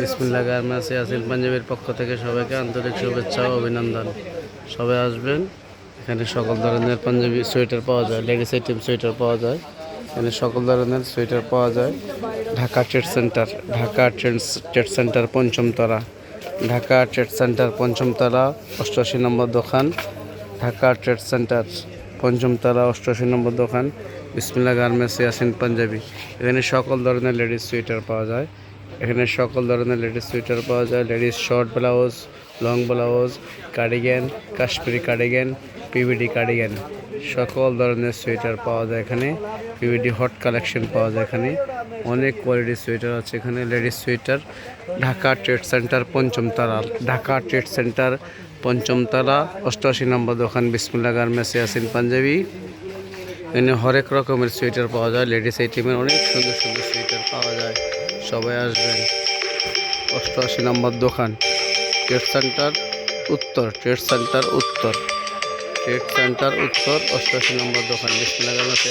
বিসমিল্লা garments Yasin পাঞ্জাবির পক্ষ থেকে সবাইকে আন্তরিক শুভেচ্ছা ও অভিনন্দন। সবাই আসবেন, এখানে সকল ধরনের পাঞ্জাবি সোয়েটার পাওয়া যায় লেডিস আইটেম সোয়েটার পাওয়া যায়। এখানে সকল ধরনের সোয়েটার পাওয়া যায়। Dhaka trade centre, Dhaka trade trade centre পঞ্চমতলা, Dhaka trade centre পঞ্চমতলা, অষ্টআশি নম্বর দোকান, ঢাকা ট্রেড সেন্টার পঞ্চমতলা, অষ্টআশি নম্বর দোকান বিসমিল্লা গার্মেন্টস ইয়াসিন পাঞ্জাবি। এখানে সকল ধরনের লেডিস সোয়েটার পাওয়া যায়। এখানে সকল ধরনের লেডিস সোয়েটার পাওয়া যায়। Ladies short blouse, long blouse cardigan Kashmiri cardigan PVD cardigan সকল ধরনের সোয়েটার পাওয়া যায় এখানে। পিভিডি হট কালেকশন পাওয়া যায় এখানে। অনেক কোয়ালিটির সোয়েটার আছে এখানে। Ladies sweater, Dhaka trade centre পঞ্চমতলা Dhaka trade centre পঞ্চমতলা অষ্টআশি নম্বর দোকান বিসমুল্লা গার্মেন্টস ইয়াসিন পাঞ্জাবি। এখানে হরেক রকমের সোয়েটার পাওয়া যায়, লেডিস আইটেমের অনেক সুন্দর সুন্দর সোয়েটার পাওয়া যায়, সবাই আসবেন। অষ্টআশি নম্বর দোকান, ট্রেড সেন্টার উত্তর, ট্রেড সেন্টার উত্তর, ট্রেড সেন্টার উত্তর, অষ্টআশি নম্বর দোকান বিশ্বনগর আছে